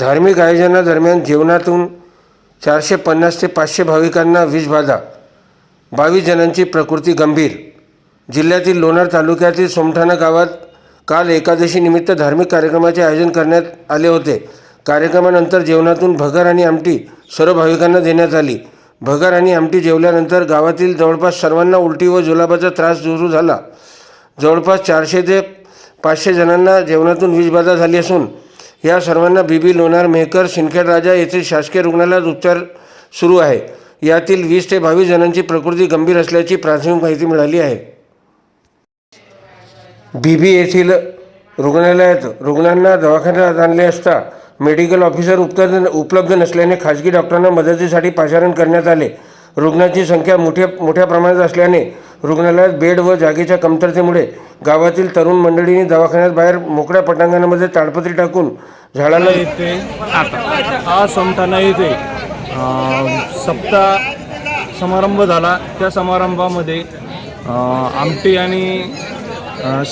धार्मिक आयोजनादरम्यान जेवणातून चारशे पन्नास ते पाचशे भाविकांना विषबाधा बावीस जणांची प्रकृती गंभीर. जिल्ह्यातील लोणार तालुक्यातील सोमठाणा गावात काल एकादशीनिमित्त धार्मिक कार्यक्रमाचे आयोजन करण्यात आले होते. कार्यक्रमानंतर जेवणातून भगर आणि आमटी सर्व भाविकांना देण्यात आली. भगर आणि आमटी जेवल्यानंतर गावातील जवळपास सर्वांना उलटी व जुलाबाचा त्रास सुरू झाला. जवळपास चारशे ते पाचशे जणांना जेवणातून विषबाधा झाली असून या सर्वांना बीबी लोणार मेहकर सिंदखेड राजा येथील शासकीय रुग्णालयात उपचार सुरू आहे. यातील वीस ते बावीस जणांची प्रकृती गंभीर असल्याची प्राथमिक माहिती मिळाली आहे. बीबी येथील रुग्णालयात रुग्णांना दवाखान्यात आणले असता मेडिकल ऑफिसर उपलब्ध उपलब्ध नसल्याने खाजगी डॉक्टरांना मदतीसाठी पाचारण करण्यात आले. रुग्णांची संख्या मोठ्या मोठ्या प्रमाणात असल्याने रुग्णालयात बेड व जागेच्या कमतरतेमुळे गावातील तरुण मंडळींनी दवाखान्यात बाहेर मोकळ्या पटांगणामध्ये ताडपत्री टाकून झाडाला इथे आज सोमठाणा येथे सप्ताह समारंभ झाला. त्या समारंभामध्ये आमटी आणि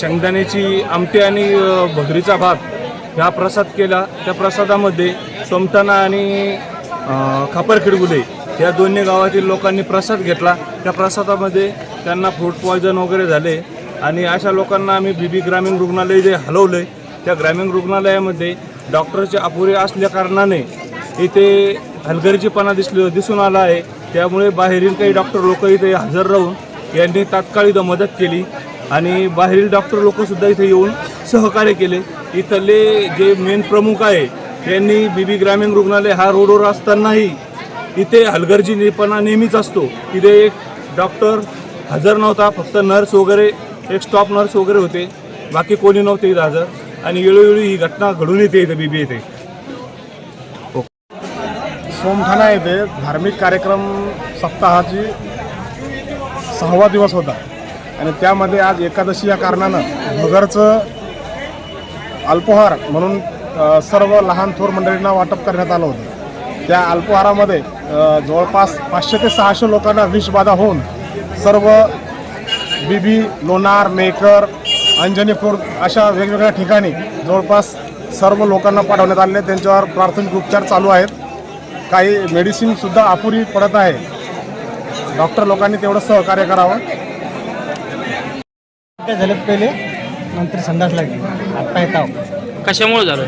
शेंगदाण्याची आमटी आणि भगरीचा भात ह्या प्रसाद केला. त्या प्रसादामध्ये सोमठाणा आणि खापरखिडगुले या दोन्ही गावातील लोकांनी प्रसाद घेतला. त्या प्रसादामध्ये त्यांना फूड पॉयझन वगैरे झाले आणि अशा लोकांना आम्ही बीबी ग्रामीण रुग्णालय जे हलवलं आहे त्या ग्रामीण रुग्णालयामध्ये डॉक्टरचे अपुरे असल्या कारणाने इथे हलगर्जीपणा दिसलो दिसून आला आहे. त्यामुळे बाहेरील काही डॉक्टर लोक इथे हजर राहून यांनी तात्काळ इथं मदत केली आणि बाहेरील डॉक्टर लोकसुद्धा इथे येऊन सहकार्य केले. इथले जे मेन प्रमुख आहे त्यांनी बीबी ग्रामीण रुग्णालय हा रोडवर असतानाही इथे हलगर्जीपणा नेहमीच असतो. इथे एक डॉक्टर हजर नव्हता फक्त नर्स वगैरे एक स्टॉप नर्स वगैरे होते. बाकी कोणी नव्हते इथं हजर. आणि वेळोवेळी ही घटना घडून येते इथे बीबी येथे सोमठाणा येथे धार्मिक कार्यक्रम सप्ताहाची सहावा दिवस होता. आणि त्यामध्ये आज एकादशी या कारणानं भगरचं अल्पोहार म्हणून सर्व लहान थोर मंडळींना वाटप करण्यात आलं होतं. त्या अल्पोहारामध्ये जवळपास पाचशे ते सहाशे लोकांना विषबाधा होऊन सर्व बीबी लोणार मेकर अंजनीपूर अशा वेगवेगळ्या ठिकाणी जवळपास सर्व लोकांना पाठवण्यात आले त्यांच्यावर प्राथमिक उपचार चालू आहेत. काही मेडिसिनसुद्धा अपुरी पडत आहे. डॉक्टर लोकांनी तेवढं सहकार्य करावं. झाल्यात पहिले? नंतर संडास लागली. आत्ता येताव. कशामुळे झालं?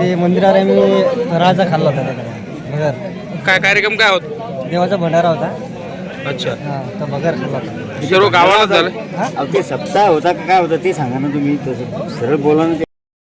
ते मंदिरात आम्ही राजा खाल्ला होता काय कार्यक्रम काय होत? देवाचा भंडारा होता. अच्छा. हा होता सर्व गावाला झालं. अहो ते सप्ताह होता का? काय होता ते सांगा ना तुम्ही. तसं सरळ बोला ना ते.